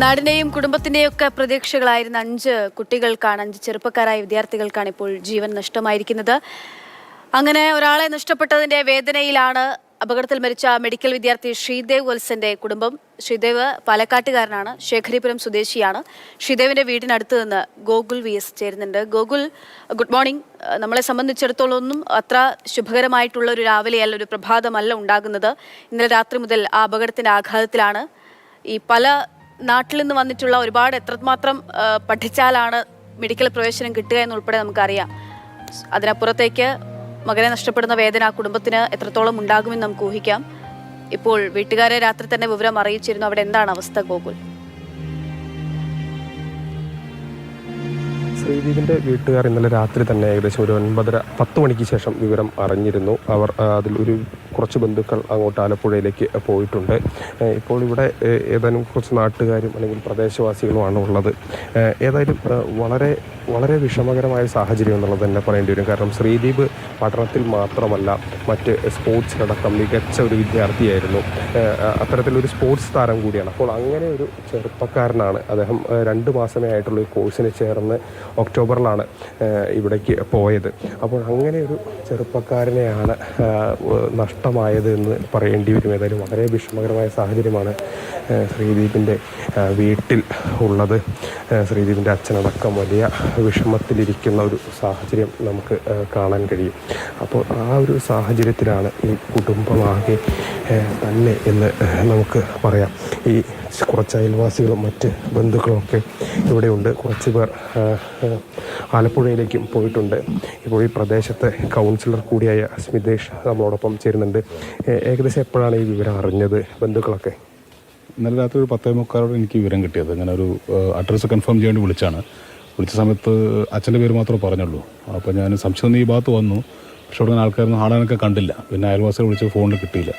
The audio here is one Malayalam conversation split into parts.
നാടിന്റെയും കുടുംബത്തിന്റെയും ഒക്കെ പ്രതീക്ഷകളായിരുന്ന അഞ്ച് കുട്ടികൾക്കാണ് അഞ്ച് ചെറുപ്പക്കാരായ വിദ്യാർത്ഥികൾക്കാണ് ഇപ്പോൾ ജീവൻ നഷ്ടമായിരിക്കുന്നത്. അങ്ങനെ ഒരാളെ നഷ്ടപ്പെട്ടതിന്റെ വേദനയിലാണ് അപകടത്തിൽ മരിച്ച മെഡിക്കൽ വിദ്യാർത്ഥി ശ്രീദേവ് വത്സന്റെ കുടുംബം. ശ്രീദേവ് പാലക്കാട്ടുകാരനാണ് ശേഖരിപുരം സ്വദേശിയാണ്. ശ്രീദേവിന്റെ വീടിനടുത്ത് നിന്ന് ഗോകുൽ വി എസ് ചേരുന്നുണ്ട്. Gokul good morning. നമ്മളെ സംബന്ധിച്ചിടത്തോളം ഒന്നും അത്ര ശുഭകരമായിട്ടുള്ള ഒരു രാവിലെയല്ല ഒരു പ്രഭാതമല്ല ഉണ്ടാകുന്നത്. ഇന്നലെ രാത്രി മുതൽ ആ അപകടത്തിന്റെ ആഘാതത്തിലാണ് ഈ പല നാട്ടിൽ നിന്ന് വന്നിട്ടുള്ള ഒരുപാട് എത്രമാത്രം പഠിച്ചാലാണ് മെഡിക്കൽ പ്രവേശനം കിട്ടുക എന്നുൾപ്പെടെ നമുക്കറിയാം. അതിനപ്പുറത്തേക്ക് മകനെ നഷ്ടപ്പെടുന്ന വേദന ആ കുടുംബത്തിന് എത്രത്തോളം ഉണ്ടാകുമെന്ന് നമുക്ക് ഊഹിക്കാം. ഇപ്പോൾ വീട്ടുകാരെ രാത്രി തന്നെ വിവരം അറിയിച്ചിരുന്നു. അവിടെ എന്താണ് അവസ്ഥ ഗോകുൽ? ശ്രീദീപിന്റെ വീട്ടുകാർ ഇന്നലെ രാത്രി തന്നെ ഏകദേശം ഒരു ഒൻപതര പത്ത് മണിക്ക് ശേഷം വിവരം അറിഞ്ഞിരുന്നു. അവർ അതിൽ ഒരു കുറച്ച് ബന്ധുക്കൾ അങ്ങോട്ട് ആലപ്പുഴയിലേക്ക് പോയിട്ടുണ്ട്. ഇപ്പോൾ ഇവിടെ ഏതാനും കുറച്ച് നാട്ടുകാരും അല്ലെങ്കിൽ പ്രദേശവാസികളുമാണ് ഉള്ളത്. ഏതായാലും വളരെ വളരെ വിഷമകരമായ സാഹചര്യം എന്നുള്ളത് തന്നെ പറയേണ്ടി വരും. കാരണം ശ്രീദീപ് പഠനത്തിൽ മാത്രമല്ല മറ്റ് സ്പോർട്സിലടക്കം മികച്ച ഒരു വിദ്യാർത്ഥിയായിരുന്നു. അത്തരത്തിലൊരു സ്പോർട്സ് താരം കൂടിയാണ്. അപ്പോൾ അങ്ങനെ ഒരു ചെറുപ്പക്കാരനാണ് അദ്ദേഹം. രണ്ട് മാസമേ ആയിട്ടുള്ള കോഴ്സിന് ചേർന്ന് ഒക്ടോബറിലാണ് ഇവിടേക്ക് പോയത്. അപ്പോൾ അങ്ങനെ ഒരു ചെറുപ്പക്കാരനെയാണ് നഷ്ടമായത് എന്ന് പറയേണ്ടി വരും. ഏതായാലും വളരെ വിഷമകരമായ സാഹചര്യമാണ് ശ്രീദീപിന്റെ വീട്ടിൽ ഉള്ളത്. ഏഹ് ശ്രീദീപിന്റെ അച്ഛനടക്കം വലിയ വിഷമത്തിലിരിക്കുന്ന ഒരു സാഹചര്യം നമുക്ക് കാണാൻ കഴിയും. അപ്പോൾ ആ ഒരു സാഹചര്യത്തിലാണ് ഈ കുടുംബമാകെ തന്നെ എന്ന് നമുക്ക് പറയാം. ഈ കുറച്ച് അയൽവാസികളും മറ്റ് ബന്ധുക്കളുമൊക്കെ ഇവിടെയുണ്ട്. കുറച്ച് പേർ ആലപ്പുഴയിലേക്കും പോയിട്ടുണ്ട്. ഇപ്പോൾ ഈ പ്രദേശത്തെ കൗൺസിലർ കൂടിയായ സ്മിതേഷ് നമ്മളോടൊപ്പം ചേരുന്നുണ്ട്. ഏകദേശം എപ്പോഴാണ് ഈ വിവരം അറിഞ്ഞത് ബന്ധുക്കളൊക്കെ? ഇന്നലെ രാത്രി ഒരു പത്തേ മുക്കാലോട് എനിക്ക് വിവരം കിട്ടിയത്. ഇങ്ങനെ ഒരു അഡ്രസ്സ് കൺഫേം ചെയ്യാൻ വേണ്ടി വിളിച്ചാണ്. വിളിച്ച സമയത്ത് അച്ഛന്റെ പേര് മാത്രമേ പറഞ്ഞുള്ളൂ. അപ്പോൾ ഞാൻ സംശയം ഈ ഭാഗത്ത് വന്നു. പക്ഷെ അവിടെ ആൾക്കാരൊന്നും ആളാനൊക്കെ കണ്ടില്ല. പിന്നെ അയൽവാസികൾ വിളിച്ച് ഫോണിൽ കിട്ടിയില്ല.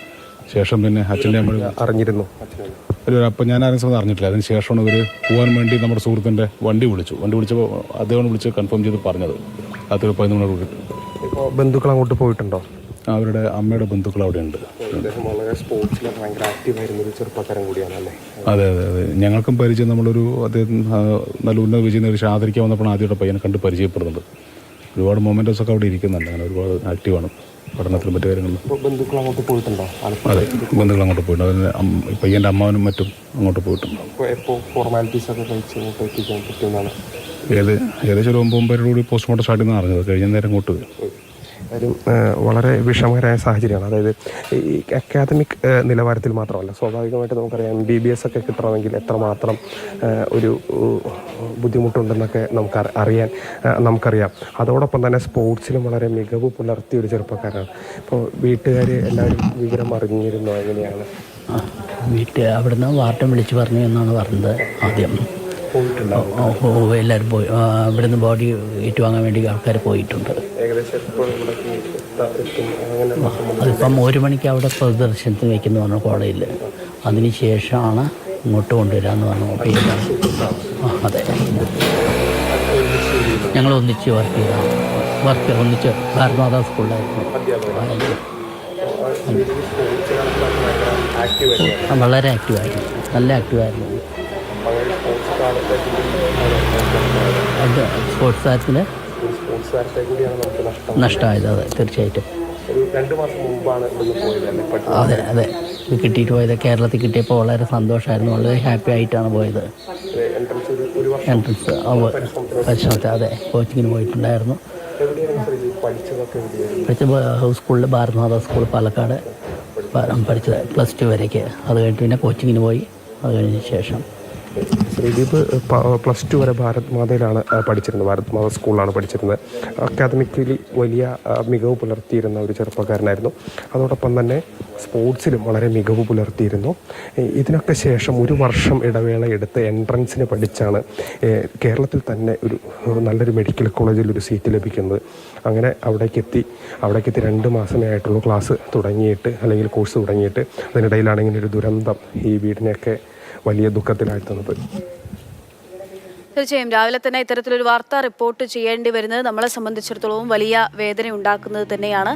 ശേഷം പിന്നെ അച്ഛന്റെ അമ്മ അറിഞ്ഞിരുന്നു. ഒരു അപ്പം ഞാൻ ആരും സമയത്ത് അറിഞ്ഞിട്ടില്ല. അതിന് ശേഷമാണ് ഇവർ പോകാൻ വേണ്ടി നമ്മുടെ സുഹൃത്തിന്റെ വണ്ടി വിളിച്ചു. വണ്ടി വിളിച്ചപ്പോൾ അദ്ദേഹം വിളിച്ച് കൺഫേം ചെയ്ത് പറഞ്ഞത്. രാത്രി പതിനൊന്ന് മണി ബന്ധുക്കൾ അങ്ങോട്ട് പോയിട്ടുണ്ടോ? അവരുടെ അമ്മയുടെ ബന്ധുക്കൾ അവിടെ ഉണ്ട് അതെ അതെ അതെ. ഞങ്ങൾക്കും പരിചയം നമ്മളൊരു അദ്ദേഹം നല്ല ഉന്നത വിജയം ഒരു ആദരിക്കാൻ വന്നപ്പോൾ ആദ്യമായിട്ട് പയ്യനെ കണ്ട് പരിചയപ്പെടുന്നുണ്ട് ഒരുപാട് മൊമെന്റോസ് ഒക്കെ അവിടെ ഇരിക്കുന്നുണ്ട്. അങ്ങനെ ഒരുപാട് ആക്റ്റീവാണ് പഠനത്തിലും മറ്റു കാര്യങ്ങളിലും. ബന്ധുക്കൾ അങ്ങോട്ട് പോയിട്ടുണ്ടോ? അതെ ബന്ധുക്കൾ അങ്ങോട്ട് പോയിട്ടുണ്ട്. അതിന് പയ്യന്റെ അമ്മാവനും മറ്റും അങ്ങോട്ട് പോയിട്ടുണ്ട്. എപ്പോൾ ഫോർമാലിറ്റീസ് ഒക്കെ കഴിച്ച് അങ്ങോട്ട് എത്തിക്കാൻ പറ്റുമെന്നാണ്? ഏത് ഏകദേശം ഒരു ഒമ്പത് ഒമ്പതര കൂടി പോസ്റ്റ്മോർട്ടം സ്റ്റാർട്ട് ചെയ്യുന്ന അറിഞ്ഞത്. കഴിഞ്ഞ നേരം അങ്ങോട്ട് ഇങ്ങോട്ട് ഏഹ്, വളരെ വിഷമകരമായ സാഹചര്യമാണ്. അതായത് ഈ അക്കാദമിക് നിലവാരത്തിൽ മാത്രമല്ല സ്വാഭാവികമായിട്ട് നമുക്കറിയാം എം ബി ബി എസ് ഒക്കെ കിട്ടണമെങ്കിൽ എത്രമാത്രം ഒരു ബുദ്ധിമുട്ടുണ്ടെന്നൊക്കെ നമുക്ക് അറി- അറിയാൻ നമുക്കറിയാം. അതോടൊപ്പം തന്നെ സ്പോർട്സിലും വളരെ മികവ് പുലർത്തിയ ഒരു ചെറുപ്പക്കാരാണ് ഇപ്പോൾ വീട്ടുകാർ എല്ലാവരും വിവരം അറിഞ്ഞിരുന്നോ എങ്ങനെയാണ്? വീട്ടിൽ അവിടുന്ന് വാർട്ടം വിളിച്ച് പറഞ്ഞു എന്നാണ് പറഞ്ഞത് ആദ്യം. പോയിട്ടുണ്ടാവും. എല്ലാവരും പോയി. ഇവിടുന്ന് ബോഡി ഏറ്റുവാങ്ങാൻ വേണ്ടി ആൾക്കാർ പോയിട്ടുണ്ട്. അതിപ്പം ഒരു മണിക്ക് അവിടെ പ്രദർശനത്തിന് വെക്കുന്ന പറഞ്ഞു കോളേജിൽ. അതിന് ശേഷമാണ് ഇങ്ങോട്ട് കൊണ്ടുവരാമെന്ന് പറഞ്ഞു അതെ. ഞങ്ങൾ ഒന്നിച്ച് വർക്ക് ചെയ്ത. വർക്ക് ഒന്നിച്ച് ഭാരതമാതാ സ്കൂളിലായിരുന്നു. വളരെ ആക്റ്റീവായിരുന്നു നല്ല ആക്റ്റീവായിരുന്നു അത് സ്പോർട്സ് താരത്തിന് സ്പോർട്സ് കാലത്തെ കൂടിയാണ് നമുക്ക് നഷ്ടം. നഷ്ടമായത് അതെ തീർച്ചയായിട്ടും. രണ്ട് മാസം മുമ്പാണ് പോയത് അതെ അതെ. ഇത് കിട്ടിയിട്ട് പോയത് കേരളത്തിൽ കിട്ടിയപ്പോൾ വളരെ സന്തോഷമായിരുന്നു. വളരെ ഹാപ്പി ആയിട്ടാണ് പോയത്. എൻട്രൻസ് പരിശ്രമത്തെ അതെ കോച്ചിങ്ങിന് പോയിട്ടുണ്ടായിരുന്നു. എവിടെയാണ് ശ്രീജി പഠിച്ചതൊക്കെ എവിടെയായിരുന്നു? പഠിച്ച സ്കൂളിൽ ഭാരതനാഥ സ്കൂൾ പാലക്കാട്. പഠിച്ചത്. പ്ലസ് ടു വരേക്ക്. അത് കഴിഞ്ഞിട്ട് പിന്നെ കോച്ചിങ്ങിന് പോയി. അത് കഴിഞ്ഞ ശേഷം. ശ്രീദീപ് പ്ലസ് ടു വരെ ഭാരത് മാതയിലാണ് പഠിച്ചിരുന്നത്. ഭാരത് മാത സ്കൂളിലാണ് പഠിച്ചിരുന്നത്. അക്കാദമിക്കലി വലിയ മികവ് പുലർത്തിയിരുന്ന ഒരു ചെറുപ്പക്കാരനായിരുന്നു. അതോടൊപ്പം തന്നെ സ്പോർട്സിലും വളരെ മികവ് പുലർത്തിയിരുന്നു. ഇതിനൊക്കെ ശേഷം ഒരു വർഷം ഇടവേള എടുത്ത് എൻട്രൻസിന് പഠിച്ചാണ് കേരളത്തിൽ തന്നെ ഒരു നല്ലൊരു മെഡിക്കൽ കോളേജിൽ ഒരു സീറ്റ് ലഭിക്കുന്നത്. അങ്ങനെ അവിടേക്ക് എത്തി അവിടേക്ക് എത്തി രണ്ട് മാസമേ ആയിട്ടുള്ളൂ ക്ലാസ് തുടങ്ങിയിട്ട് അല്ലെങ്കിൽ കോഴ്സ് തുടങ്ങിയിട്ട്. അതിനിടയിലാണ് ഇങ്ങനെ ഒരു ദുരന്തം ഈ വീടിനെയൊക്കെ വലിയ ദുഃഖത്തിലാഴ്ത്തുന്നത് തീർച്ചയായും രാവിലെ തന്നെ ഇത്തരത്തിലൊരു വാർത്ത റിപ്പോർട്ട് ചെയ്യേണ്ടി വരുന്നത് നമ്മളെ സംബന്ധിച്ചിടത്തോളം വലിയ വേദന ഉണ്ടാക്കുന്നത് തന്നെയാണ്.